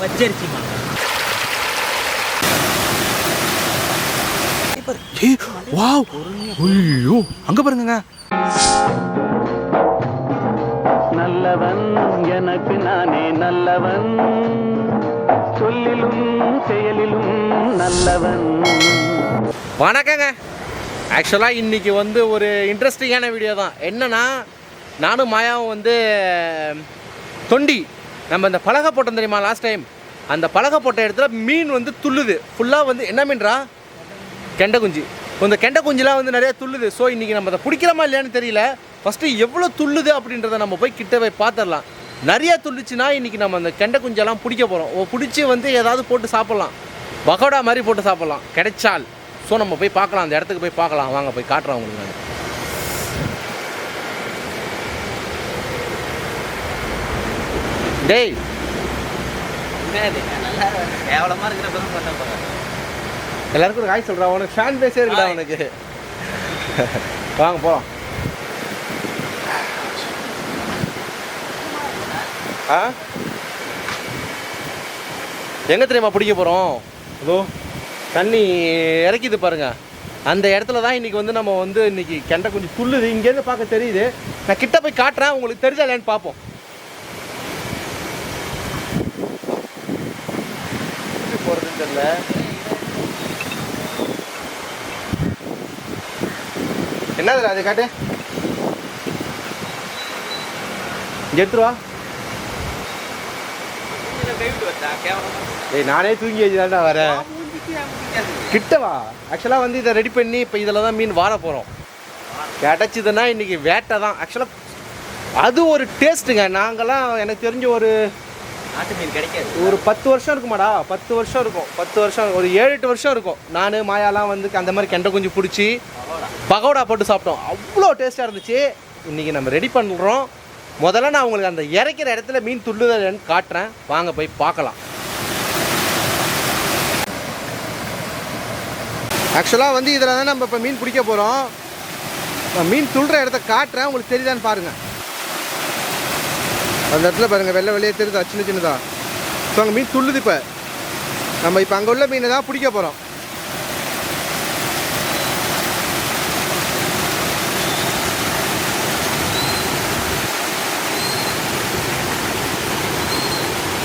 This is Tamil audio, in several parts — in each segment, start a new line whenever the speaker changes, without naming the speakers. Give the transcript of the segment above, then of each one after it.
பச்சரிசி மாங்காய்
ஏய் வாவ். ஐயோ அங்க பாருங்கங்க.
நல்லவன் எனக்கு நானே நல்லவன். சொல்லிலும் செயலிலும் நல்லவன்.
வணக்கங்க. ஆக்சுவலாக இன்னைக்கு வந்து ஒரு இன்ட்ரெஸ்டிங்கான வீடியோ தான். என்னன்னா நானும் மாயாவும் வந்து தொண்டி நம்ம இந்த பலகை போட்டோம் தெரியுமா லாஸ்ட் டைம் அந்த பலகை போட்ட இடத்துல மீன் வந்து துள்ளுது. ஃபுல்லாக வந்து என்ன மீன்றா? கெண்டை குஞ்சு. இந்த கெண்டை குஞ்சுலாம் வந்து நிறையா துள்ளுது. ஸோ இன்றைக்கி நம்ம அதை பிடிக்கிறோமா இல்லையான்னு தெரியல. ஃபஸ்ட்டு எவ்வளோ துள்ளுது அப்படின்றத நம்ம போய் கிட்ட போய் பார்த்துடலாம் நிறையா துள்ளுச்சுன்னா இன்றைக்கி நம்ம அந்த கெண்டை குஞ்செல்லாம் பிடிக்க போகிறோம் பிடிச்சி வந்து ஏதாவது போட்டு சாப்பிட்லாம். பகோடா மாதிரி போட்டு சாப்பிட்லாம். கிடைச்சால். ஸோ நம்ம போய் பார்க்கலாம். அந்த இடத்துக்கு போய் பார்க்கலாம். வாங்க போய் காட்டுறோம் உங்களுக்கு நான். டேய்.
கேவலமாக பண்ண போகிறேன்
எல்லாருக்கும் ஒரு ஹாய் சொல்கிறா உனக்கு ஃபேன் பேஸே இருக்குடா. உனக்கு. வாங்க போகலாம் ஆ? எங்கே தெரியுமா பிடிக்க போகிறோம் இதோ தண்ணி இறக்கிது பாருங்க. அந்த இடத்துல தான் இன்றைக்கி வந்து நம்ம வந்து இன்னைக்கு கெண்டை கொஞ்சம் துள்ளுது. இங்கேருந்து பார்க்க தெரியுது. நான் கிட்ட போய் காட்டுறேன். உங்களுக்கு தெரிஞ்சா இல்லையான்னு பார்ப்போம் எப்படி போகிறதுன்னு தெரியல. என்னது அது காட்டு?
எடுத்துருவா
ஏய் நானே தூங்கி வச்சுதான்டா வரேன். கிட்டவா ஆக்சுவலாக வந்து இதை ரெடி பண்ணி இப்போ இதில் தான் மீன் வார போகிறோம் கிடச்சிதுன்னா இன்றைக்கி வேட்டை தான். ஆக்சுவலாக அது ஒரு டேஸ்ட்டுங்க நாங்கள்லாம் எனக்கு தெரிஞ்ச ஒரு
நாட்டு மீன் கிடைக்காது.
ஒரு பத்து வருஷம் இருக்குமாடா பத்து வருஷம் இருக்கும். பத்து வருஷம் ஒரு ஏழு எட்டு வருஷம் இருக்கும். நான் மாயாலாம் வந்து அந்த மாதிரி கெண்டை குஞ்சு பிடிச்சி பகோடா. போட்டு சாப்பிட்டோம். அவ்வளோ டேஸ்ட்டாக இருந்துச்சு. இன்றைக்கி நம்ம ரெடி பண்ணுறோம் முதல்ல நான் உங்களுக்கு அந்த இறக்கிற இடத்துல மீன் துள்ளுதல்னு காட்டுறேன். வாங்க போய் பார்க்கலாம். ஆக்சுவலாக வந்து இதில் தான் நம்ம இப்போ மீன் பிடிக்க போகிறோம் மீன் துள்ளுற இடத்த காட்டுறேன். உங்களுக்கு தெரியுதான்னு பாருங்கள் அந்த இடத்துல பாருங்கள் வெள்ளை வெளியே தெரியுதா? சின்ன சின்னதா. ஸோ அங்கே மீன் துள்ளுது இப்போ. நம்ம இப்போ அங்கே உள்ள மீனை தான் பிடிக்க போகிறோம்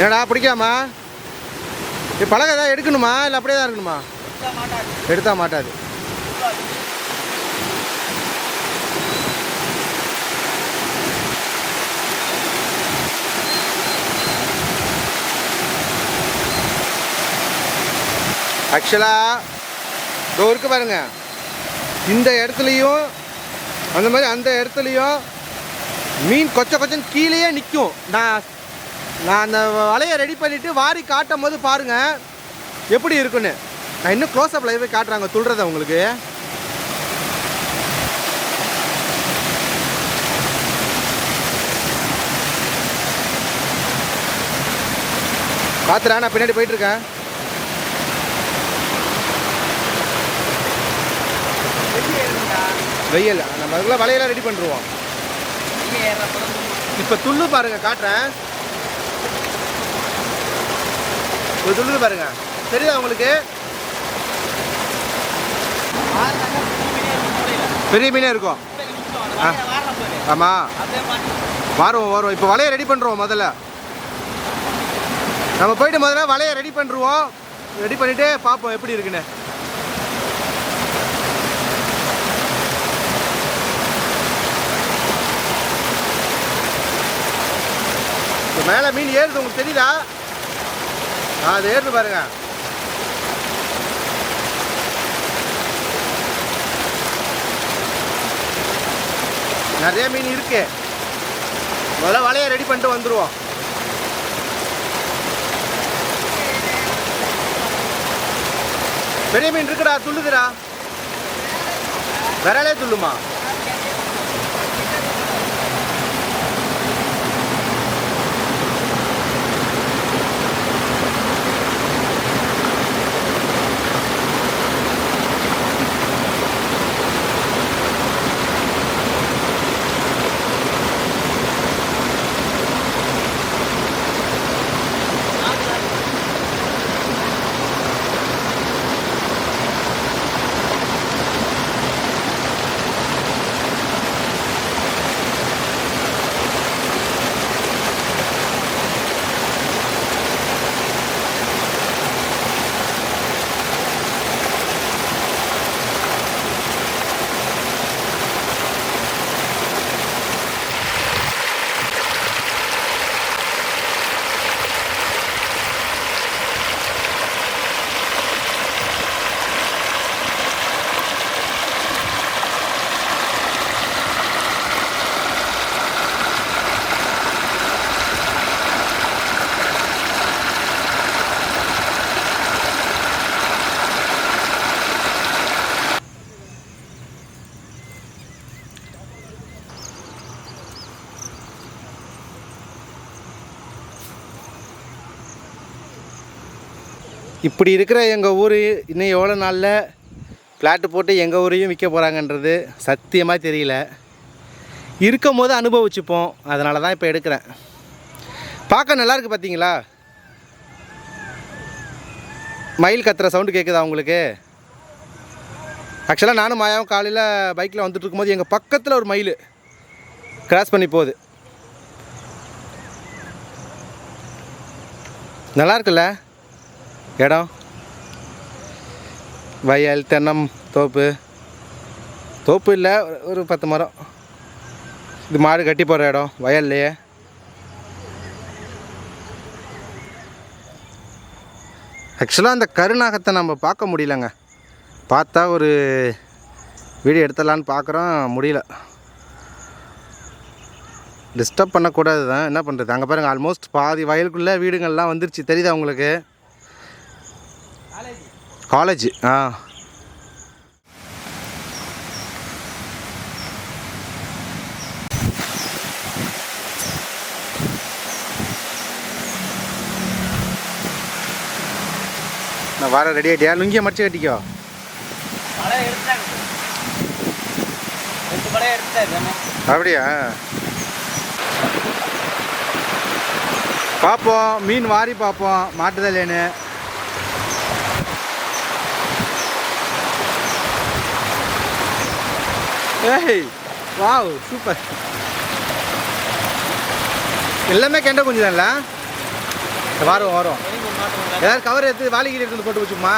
என்னடா பிடிக்காமா? இப்போ பழக ஏதாவது எடுக்கணுமா? இல்லை அப்படியே தான் இருக்கணுமா? எடுத்தால் மாட்டாது. ஆக்சுவலாக இதோ இருக்கு பாருங்கள் இந்த இடத்துலையும் அந்த மாதிரி அந்த இடத்துலையும் மீன் கொச்ச கொச்சன்னு கீழேயே நிற்கும் நான் நான் அந்த வலையை ரெடி பண்ணிவிட்டு வாரி காட்டும் போது பாருங்கள் எப்படி இருக்குன்னு. நான் இன்னும் க்ளோஸ் அப் லைவே காட்டுறாங்க துள்றத உங்களுக்கு. பார்த்துடா நான் பின்னாடி போயிட்டுருக்கேன் வெயில். நம்ம அதுக்குள்ள வலையெல்லாம் ரெடி பண்ணிருவோம். இப்போ துள்ளு பாருங்க காட்டுறேன். ஒரு துள்ளு பாருங்க. தெரியுதா உங்களுக்கு? பெரிய மீனே இருக்கும். ஆ. ஆமாம் வருவோம் வருவோம். இப்போ வலையை ரெடி பண்ணுறோம் முதல்ல. நம்ம போயிட்டு முதல்ல வலையை ரெடி பண்ணுருவோம் ரெடி பண்ணிவிட்டு பார்ப்போம் எப்படி இருக்குன்னு. மேலே மீன் ஏறுது உங்களுக்கு தெரியுதா ஆ அது ஏறுது பாருங்க. நிறைய மீன் இருக்கு. முதல்ல வலையை ரெடி பண்ணிட்டு வந்துருவோம். பெரிய மீன் இருக்குடா துள்ளுதுடா. விரலே துள்ளுமா? இப்படி இருக்கிற எங்கள் ஊர் இன்னும் எவ்வளோ நாளில் பிளாட்டு போட்டு எங்கள் ஊரையும் விற்க போகிறாங்கன்றது சத்தியமாக தெரியல. இருக்கும் போது அனுபவிச்சுப்போம். அதனால தான் இப்போ எடுக்கிறேன். பார்க்க நல்லாயிருக்கு பார்த்தீங்களா மயில் கத்துற சவுண்டு கேட்குதா உங்களுக்கு? ஆக்சுவலாக நானும் மாயாவும் காலையில் பைக்கில் வந்துட்டு இருக்கும்போது எங்கள் பக்கத்தில் ஒரு மயில் கிராஸ் பண்ணி போகுது. நல்லா இருக்குல்ல? இடம் வயல் தென்னம் தோப்பு தோப்பு இல்லை ஒரு- பத்து மரம் இது மாடு கட்டி போகிற இடம் வயல்லையே ஆக்சுவலாக அந்த கருநாகத்தை நம்ம பார்க்க முடியலங்க. பார்த்தா ஒரு வீடியோ எடுத்துடலான்னு பார்க்குறோம் முடியல. டிஸ்டர்ப் பண்ணக்கூடாது தான் என்ன பண்ணுறது அங்கே பாருங்கள் ஆல்மோஸ்ட் பாதி வயலுக்குள்ளே வீடுங்கள்லாம் வந்துருச்சு. தெரியுதா உங்களுக்கு? காலேஜ் ஆ. நான் வர ரெடி ஆகிட்டியா லுங்கியை மடிச்சு கட்டிக்கோ. அப்படியா? பார்ப்போம். மீன் வாரி பார்ப்போம். மாட்டுதலேன்னு ஏய் வாவ் சூப்பர் எல்லாமே கெண்ட குஞ்சு தான்ல வரும் வரும். ஏதாவது கவர் எடுத்து வாலிகிரி எடுத்து போட்டு வச்சுமா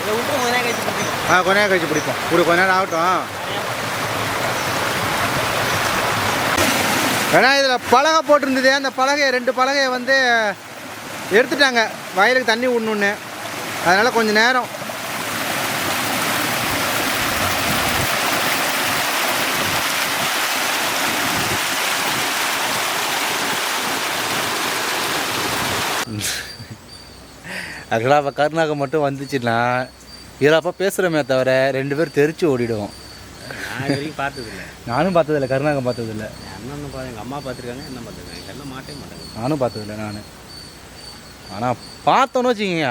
இதை விட்டு கொஞ்ச நேரம் கழிச்சு
ஆ கொஞ்ச நேரம் கழிச்சு பிடிப்போம். ஒரு கொஞ்ச நேரம் ஆகட்டும். ஏன்னா இதில் பலகை போட்டிருந்தது அந்த பலகையை ரெண்டு பலகையை வந்து எடுத்துட்டாங்க. வயலுக்கு தண்ணி விடணுன்னு அதனால் கொஞ்சம் நேரம் ஆக்சுவலாக அப்போ கருணாகம் மட்டும் வந்துச்சுன்னா இதில் பேசுகிறோமே தவிர ரெண்டு பேரும் தெரிச்சு ஓடிடுவோம்.
பார்த்ததில்ல.
நானும் பார்த்ததில்ல கருணாகம் பார்த்ததில்ல.
அண்ணன் பா எங்கள் அம்மா பார்த்துருக்காங்க என்ன பார்த்துருக்காங்க? அண்ணன் மாட்டே மாட்டாங்க
நானும் பார்த்ததில்ல நான். ஆனால் பார்த்தோன்னு வச்சுக்கோங்க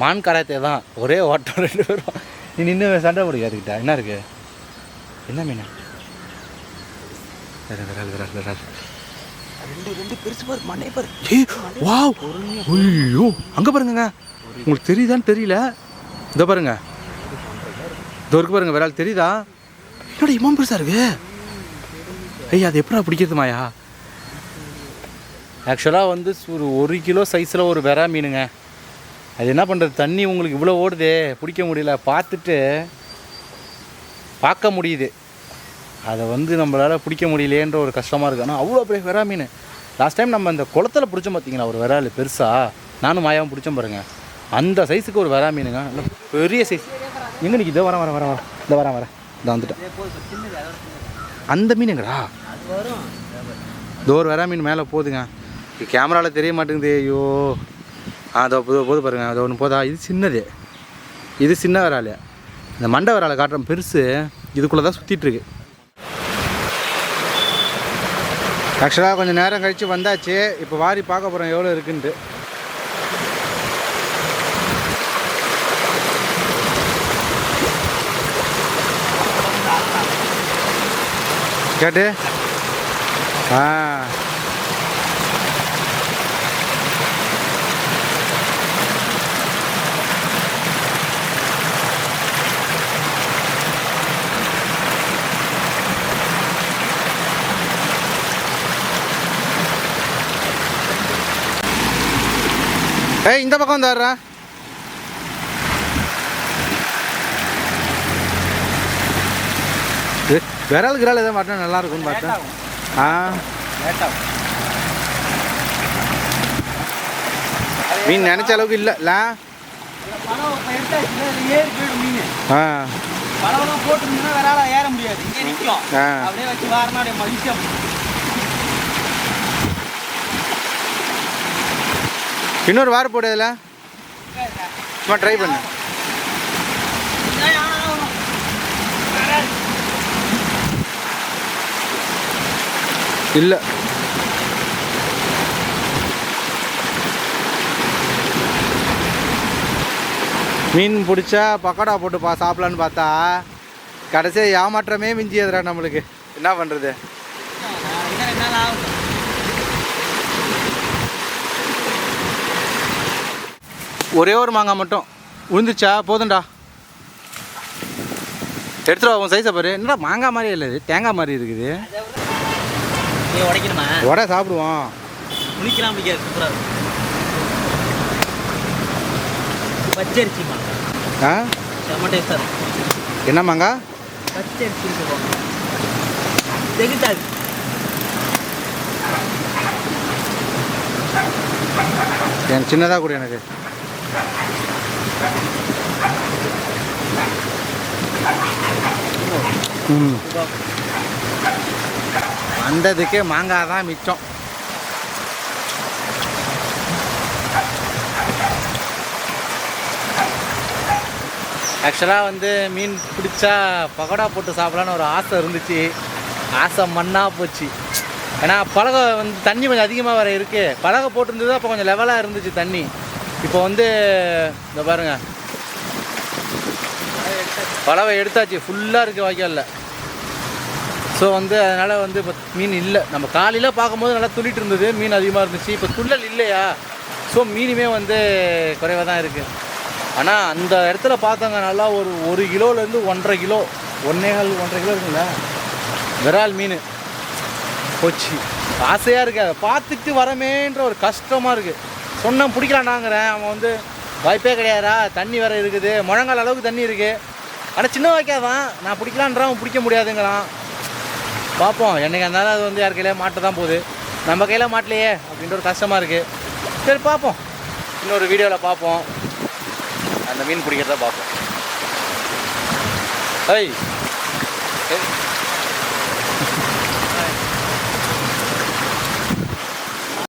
மான் கராத்தே தான். ஒரே ஓட்டம் ரெண்டு பேரும். நீ நின்று சண்டை பிடிக்க அதுக்கிட்ட என்ன இருக்கு? என்ன மீன்? விரால், விரால், விரால்.
ரெண்டு ரெண்டு பெருசு பாரு மண்ணே பாரு.
ஏய், வாவ். ஐயோ அங்கே பாருங்கங்க. உங்களுக்கு தெரியுதான்னு தெரியல. இதோ பாருங்க. இதோ இருக்கு பாருங்க விரால். தெரியுதா? என்னோட இம்மா பெருசா இருக்கு? ஐயா அது எப்படா பிடிக்கிறது மாயா? ஆக்சுவலாக வந்து ஒரு ஒரு கிலோ சைஸில் ஒரு வெறா மீனுங்க. அது என்ன பண்ணுறது தண்ணி உங்களுக்கு இவ்வளோ ஓடுதே. பிடிக்க முடியல. பார்த்துட்டு பார்க்க முடியுது. அதை வந்து நம்மளால் பிடிக்க முடியலையேன்ற ஒரு கஷ்டமாக இருக்குது ஆனால் அவ்வளோ பெரிய வெறா மீன். லாஸ்ட் டைம் நம்ம அந்த குளத்துல பிடிச்சோம் பார்த்தீங்களா ஒரு விரால் பெருசாக நானும் மாயாவும் பிடிச்சோம் பாருங்கள் அந்த சைஸுக்கு ஒரு வெறா மீனுங்க. நல்ல பெரிய சைஸ் எங்கே நிற்கி இதோ வரேன் வரேன் வரேன் வரேன். இந்த வரேன் வரேன். இந்த வந்துட்டேன். அந்த மீனுங்கடா
அது
இதோ ஒரு வெறா மீன் மேலே போகுதுங்க. கேமராவில் தெரிய மாட்டேங்குது ஐயோ. அதை அதோ போது போது பாருங்கள் அதோ ஒன்று போதா? இது சின்னது. இது சின்ன விரால் இந்த மண்டை விராலை காட்டுறோம் பெருசு இதுக்குள்ளே தான் சுற்றிட்டுருக்கு ஆக்சுவலாக கொஞ்சம் நேரம் கழித்து வந்தாச்சு. இப்போ வாரி பார்க்க போகிறோம் எவ்வளோ இருக்குன்ட்டு. கேட்டு? ஆ. ஏய் இந்த பக்கம் வந்துடுறா விரல் கிரால் எதாவது மாட்டினா நல்லா இருக்கும்னு பார்த்தேன் ஆ. மீன் நினச்ச அளவுக்கு இல்லைல்ல ஆ.
வேறால ஏற முடியாது இங்கே நிற்கும்
ஆ.
அப்படியே வச்சு வாரனா அப்படியே மகிழ்ச்சியாக
இன்னொரு வாரம் போடு அதில். சும்மா ட்ரை பண்ணு. இல்லை.
மீன் பிடிச்சா பக்கோடா போட்டு பா சாப்பிட்லான்னு பார்த்தா கடைசியாக ஏமாற்றமே மிஞ்சியதுடா நம்மளுக்கு. என்ன பண்ணுறது
இன்னும் ரெண்டு நாள் ஆகும்
ஒரே ஒரு மாங்காய் மட்டும். உழுந்துச்சா போதும்டா. எடுத்துட்டு வா உன் சைஸை பாரு. என்னடா மாங்காய் மாதிரி இல்லை. இது தேங்காய் மாதிரி இருக்குது.
உடைக்கணுமா?
உட சாப்பிடுவோம்.
புளிக்கலாம் பிடிக்காது சூப்பராக இருக்கும். பச்சரிசிமா
ஆ?
செம்ம டேஸ்டாக இருக்கும்.
என்ன மாங்காய்?
பச்சரிசி தெகிட்டாது
எனக்கு சின்னதாக கொடு எனக்கு. வந்ததுக்கு மாங்காய் தான் மிச்சம்.
ஆக்சுவலாக வந்து மீன் பிடிச்சா பகோடா போட்டு சாப்பிடலான்னு ஒரு ஆசை இருந்துச்சு. ஆசை மண்ணாக போச்சு. ஏன்னா பலகை வந்து தண்ணி கொஞ்சம் அதிகமாக வர இருக்குது பலகை போட்டிருந்தது அப்போ கொஞ்சம் லெவலாக இருந்துச்சு தண்ணி. இப்போ வந்து இந்த பாருங்க. பலவை எடுத்தாச்சு. ஃபுல்லாக இருக்குது வாய்க்காலில். ஸோ வந்து அதனால் வந்து இப்போ மீன் இல்லை. நம்ம காலையில் பார்க்கும்போது நல்லா துள்ளிட்டு இருந்தது. மீன் அதிகமாக இருந்துச்சு. இப்போ துள்ளல் இல்லையா? ஸோ மீனுமே வந்து குறைவாக தான் இருக்குது ஆனால் அந்த இடத்துல பார்த்தாங்க நல்லா ஒரு ஒரு கிலோலேருந்து ஒன்றரை கிலோ ஒன்றேகால் ஒன்றரை கிலோ இருக்குங்களா விரால் மீன். போச்சு. ஆசையாக இருக்குது அதை பார்த்துட்டு வரமேன்ற ஒரு கஷ்டமாக இருக்குது சொன்னேன் பிடிக்கலாண்டாங்கிறேன் அவன் வந்து வாய்ப்பே கிடையாதா தண்ணி வேறு இருக்குது. முழங்கால் அளவுக்கு தண்ணி இருக்குது ஆனால் சின்ன வாய்க்கா தான் நான் பிடிக்கலான்றான் அவன் பிடிக்க முடியாதுங்கிறான். பார்ப்போம். என்னைக்கு இருந்தாலும் அது வந்து யார் கையில மாட்ட தான் போகுது. நம்ம கையில் மாட்டலையே அப்படின்ற ஒரு கஷ்டமாக இருக்குது சரி பார்ப்போம். இன்னொரு வீடியோவில் பார்ப்போம். அந்த மீன் பிடிக்கிறத பார்ப்போம். ஐய்